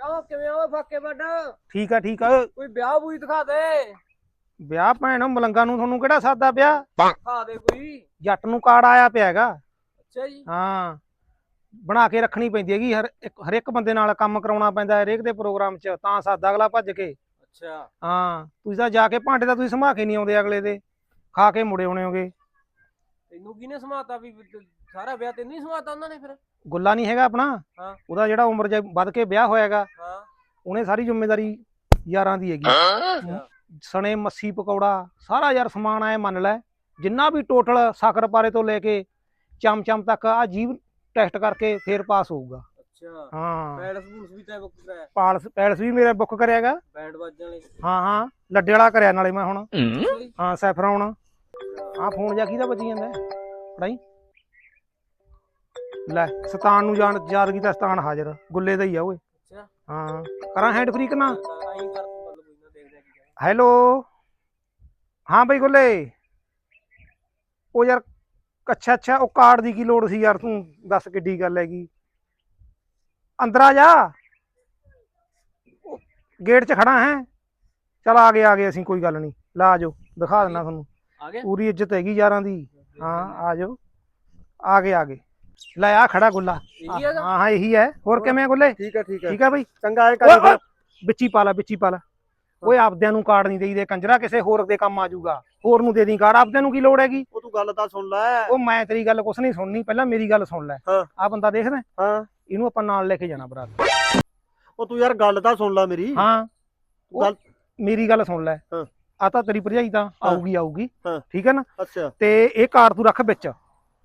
ਕਿਉਂ ਕਿਵੇਂ ਹੋ ਫੱਕੇ ਵੱਡ? ਠੀਕ ਆ ਠੀਕ ਆ। ਕੋਈ ਵਿਆਹ ਬੂਈ ਦਿਖਾ ਦੇ। ਵਿਆਹ ਭੈਣ ਮਲੰਗਾ ਨੂੰ ਤੁਹਾਨੂੰ ਕਿਹੜਾ ਸਾਦਾ ਵਿਆਹ? ਦਿਖਾ ਦੇ ਕੋਈ। ਜੱਟ ਨੂੰ ਕਾਰਡ ਆਇਆ ਪਿਆ ਹੈਗਾ। ਅੱਛਾ ਜੀ। ਹਾਂ। ਬਣਾ ਕੇ ਰੱਖਣੀ ਪੈਂਦੀ ਹੈਗੀ ਹਰ ਇੱਕ ਹਰ ਇੱਕ ਬੰਦੇ ਨਾਲ ਕੰਮ ਕਰਾਉਣਾ ਪੈਂਦਾ ਹੈ ਹਰੇਕ ਦੇ ਪ੍ਰੋਗਰਾਮ 'ਚ ਤਾਂ ਸਾਦਾ ਅਗਲਾ ਭੱਜ ਕੇ। ਅੱਛਾ। ਹਾਂ ਤੁਸੀਂ ਤਾਂ ਜਾ ਕੇ ਭਾਂਡੇ ਤਾਂ ਤੁਸੀਂ ਸਮਾ ਕੇ ਨਹੀਂ ਆਉਂਦੇ ਅਗਲੇ ਦੇ। ਖਾ ਕੇ ਮੁੜੇ ਆਉਣੇ ਹੋਗੇ। ਤੈਨੂੰ ਕਿਹਨੇ ਸਮਾਤਾ ਵੀ ਤੇ ਸਾਰਾ ਵਿਆਹ ਤੈਨੂੰ ਹੀ ਸਮਾਤਾ ਉਹਨਾਂ ਨੇ ਫਿਰ? ਗੁੱਲਾ ਨਹੀਂ ਹੈਗਾ ਆਪਣਾ। ਹਾਂ। ਉਹਦਾ ਜਿਹੜਾ ਉਮਰ ਜੇ ਵੱਧ ਕੇ ਵਿਆਹ ਹੋਇਆਗਾ ਹਾਂ। ਉਹਨੇ ਸਾਰੀ ਜ਼ਿੰਮੇਵਾਰੀ ਯਾਰਾਂ ਦੀ ਹੈਗੀ। ਸਣੇ ਮੱਸੀ ਪਕੌੜਾ ਸਾਰਾ ਯਾਰ ਸਮਾਨ ਆਏ ਮੰਨ ਲੈ। ਜਿੰਨਾ ਵੀ ਟੋਟਲ ਸ਼ੱਕਰ ਪਾਰੇ ਤੋਂ ਲੈ ਕੇ ਚਮਚਮ ਤੱਕ ਆ ਜੀਵ ਟੈਸਟ ਕਰਕੇ ਫੇਰ ਪਾਸ ਹੋਊਗਾ। ਅੱਛਾ। ਹਾਂ। ਪੈਲਸ ਪੂਲਸ ਵੀ ਤੈ ਬੁੱਕ ਕਰਾਇਆ। ਪਾਲਸ ਪੈਲਸ ਵੀ ਮੇਰਾ ਬੁੱਕ ਕਰਿਆਗਾ। ਬੈਂਡ ਵੱਜਣ ਵਾਲੇ। ਹਾਂ ਹਾਂ। ਲੱਡੇ ਵਾਲਾ ਕਰਿਆ ਨਾਲੇ ਮੈਂ ਹੁਣ। ਹਾਂ। ਸੈਫਰਾਉਣ ਆ ਫੋਨ ਜਾ ਕਿਹਦਾ ਵੱਜੀ ਜਾਂਦਾ? ਲੈ ਸਤਾਨ ਨੂੰ ਜਾਣ ਯਾਦ ਕੀਤਾ ਸਤਾਨ ਹਾਜ਼ਰ ਗੁੱਲੇ ਦਾ ਹੀ ਆ ਓਏ। ਅੱਛਾ। ਹਾਂ ਕਰਾਂ ਹੈਂਡ ਫ੍ਰੀ ਨਾ? ਆਈ ਕਰ ਤੂੰ ਗੱਲ ਕੋਈ ਨਾ ਦੇਖਦੇ ਆ ਕੀ ਕਹਿੰਦਾ ਹੈਲੋ ਹਾਂ ਬਈ ਗੁੱਲੇ। ਉਹ ਯਾਰ ਅੱਛਾ ਅੱਛਾ ਉਹ ਕਾਰਡ ਦੀ ਕੀ ਲੋੜ ਸੀ ਯਾਰ ਤੂੰ? ਦੱਸ ਕਿੱਡੀ ਗੱਲ ਹੈਗੀ। ਅੰਦਰ ਆ ਜਾ। ਗੇਟ 'ਚ ਖੜਾ ਹੈ। ਚਲ ਆ ਗਏ ਆ ਗਏ ਅਸੀਂ ਕੋਈ ਗੱਲ ਨਹੀਂ। ਲਾ ਜਾਓ ਦਿਖਾ ਦਿੰਦਾ ਤੁਹਾਨੂੰ। ਪੂਰੀ ਇੱਜ਼ਤ ਹੈਗੀ ਯਾਰਾਂ ਦੀ। ਹਾਂ ਆ ਜਾਓ। ਆ ਗਏ ਆ ਗਏ। ਲੈ ਆ ਖੜਾ ਗੁੱਲਾ। ਇਹੀ ਹੈਗਾ ਹਾਂ ਹਾਂ ਇਹੀ ਹੈ। ਹੋਰ ਕਿਵੇਂ ਆ ਗੁੱਲੇ? ਠੀਕ ਹੈ ਠੀਕ ਹੈ ਠੀਕ ਹੈ ਬਈ? ਚੰਗਾ ਹੈ ਓਏ, ਕਰ ਓਏ, ਵਿੱਚ ਪਾ ਲਾ ਵਿੱਚ ਪਾ ਲਾ। ਓਏ ਆਪਦਿਆਂ ਨੂੰ ਕਾਰਡ ਨਹੀਂ ਦੇਈਦੇ। ਕੰਜਰਾ ਕਿਸੇ ਹੋਰ ਦੇ ਕੰਮ ਆ ਜਾਊਗਾ ਹੋਰ ਨੂੰ ਦੇ ਦੀ ਕਾਰਡ। ਆਪਦਿਆਂ ਨੂੰ ਕੀ ਲੋੜ ਹੈਗੀ? ਉਹ ਤੂੰ ਗੱਲ ਤਾਂ ਸੁਣ ਲੈ। ਉਹ ਮੈਂ ਤੇਰੀ ਗੱਲ ਕੁਛ ਨਹੀਂ ਸੁਣਨੀ। ਪਹਿਲਾਂ ਮੇਰੀ ਗੱਲ ਸੁਣ ਲੈ। ਹਾਂ। ਆ ਬੰਦਾ ਦੇਖਦਾ ਹਾਂ? ਇਹਨੂੰ ਆਪਾਂ ਨਾਲ ਲੈ ਕੇ ਜਾਣਾ ਬਰਾਤ। ਉਹ ਤੂੰ ਯਾਰ ਗੱਲ ਤਾਂ ਸੁਣ ਲੈ ਮੇਰੀ। ਹਾਂ। ਉਹ ਗੱਲ- ਮੇਰੀ ਗੱਲ ਸੁਣ ਲੈ। ਹਾਂ। ਆ ਤਾਂ ਤੇਰੀ ਭਰਜਾਈ ਤਾਂ ਆਊਗੀ ਆਊਗੀ। ਹਾਂ। ਠੀਕ ਹੈ ਨਾ? ਅੱਛਾ। ਤੇ ਇਹ ਕਾਰਡ ਤੂੰ ਰੱਖ ਵਿੱਚ।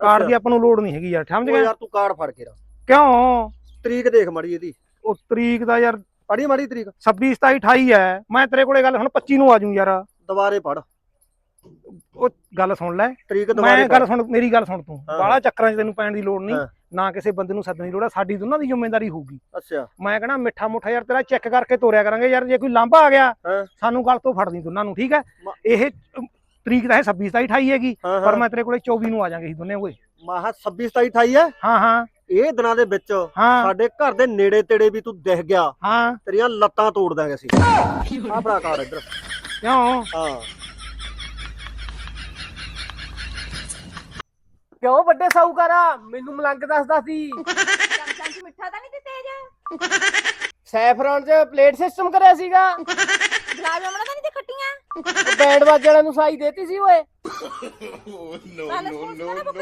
ਕਾਰਡ। ਦੀ ਆਪਾਂ ਨੂੰ ਲੋੜ ਨਹੀਂ ਹੈਗੀ ਯਾਰ ਸਮਝ ਗਿਆ? ਯਾਰ ਤੂੰ ਕਾਰਡ ਫੜ ਕੇ ਰੱਖ। ਕਿਉਂ? ਤਰੀਕ ਦੇਖ ਮੜੀ ਇਹਦੀ। ਉਹ ਤਰੀਕ ਦਾ ਯਾਰ ਪੜੀ ਮੜੀ ਤਰੀਕ? 26 27 28 ਹੈ। ਮੈਂ ਤੇਰੇ ਕੋਲੇ ਗੱਲ ਹੁਣ 25 ਨੂੰ ਆ ਜਾਊਂ ਯਾਰ। ਦੁਬਾਰੇ ਪੜ ਉਹ ਗੱਲ ਸੁਣ ਲੈ। ਤਰੀਕ ਦੁਬਾਰੇ ਮੈਂ ਗੱਲ ਸੁਣ ਮੇਰੀ ਗੱਲ ਸੁਣ ਤੂੰ। ਹਾਂ। ਬਾਲਾ ਚੱਕਰਾਂ 'ਚ ਤੈਨੂੰ ਪੈਣ ਦੀ ਲੋੜ ਨਹੀਂ। ਹਾਂ। ਨਾ ਕਿਸੇ ਬੰਦੇ ਨੂੰ ਸੱਦਣ ਦੀ ਲੋੜ ਆ ਸਾਡੀ ਦੋਨਾਂ ਦੀ ਜ਼ਿੰਮੇਵਾਰੀ ਹੋਊਗੀ। ਅੱਛਾ। ਮੈਂ ਕਹਣਾ ਮਿੱਠਾ ਮੁੱਠਾ ਯਾਰ ਤੇਰਾ ਚੈੱਕ ਕਰਕੇ ਤੋਰਿਆ ਕਰਾਂਗੇ ਯਾਰ ਜੇ ਕੋਈ ਲਾਂਭਾ ਆ ਗਿਆ ਹਾਂ। ਸਾਨੂੰ ਗੱਲ ਤੋਂ ਫੜਨੀ ਦੋਨਾਂ ਨੂੰ ਠੀਕ ਹੈ? ਮ- ਇਹ ਤਰੀਕ ਤਾਂ ਹੈ 26 27 28 ਹੈਗੀ ਹਾਂ ਪਰ ਮੈਂ ਤੇਰੇ ਕੋਲੇ 24 ਨੂੰ ਆ ਜਾਾਂਗੇ ਅਸੀਂ ਦੋਨੇ ਓਏ। ਮਾਹ 26 27 28 ਹੈ ਹਾਂ ਹਾਂ। ਇਹ ਦਿਨਾਂ ਦੇ ਵਿੱਚ ਹਾਂ। ਸਾਡੇ ਘਰ ਦੇ ਨੇੜੇ ਤੇੜੇ ਵੀ ਤੂੰ ਦਿਖ ਗਿਆ। ਹਾਂ। ਤੇਰੀਆਂ ਲੱਤਾਂ ਤੋੜ ਦਾਂਗੇ ਅਸੀਂ। ਆ ਭਰਾ ਕਾਰਡ ਇੱਧਰ। ਕਿਉਂ? ਹਾਂ। ਕਿਉਂ ਵੱਡੇ ਸਾਊਕਾਰਾ ਮੈਨੂੰ ਮਲੰਗ ਦੱਸਦਾ ਸੀ। ਚਮਚਾਂ 'ਚ ਮਿੱਠਾ ਤਾਂ ਨਹੀਂ ਤੇ ਤੇਜ ਸੈਫਰਨ ਚ ਪਲੇਟ ਸਿਸਟਮ ਕਰਿਆ ਸੀਗਾ। ਗੁਲਾਬ ਜਾਮਣਾ ਤਾਂ ਨਹੀਂ ਤੇ ਖੱਟੀਆਂ ਬੈਂਡ ਵੱਜਣ ਵਾਲਿਆਂ ਨੂੰ ਸਾਈ ਦੇਤੀ ਸੀ ਓਏ। ਸੁਣਾ ਬੁੱਕ ਕਰਿਆ ਸੀ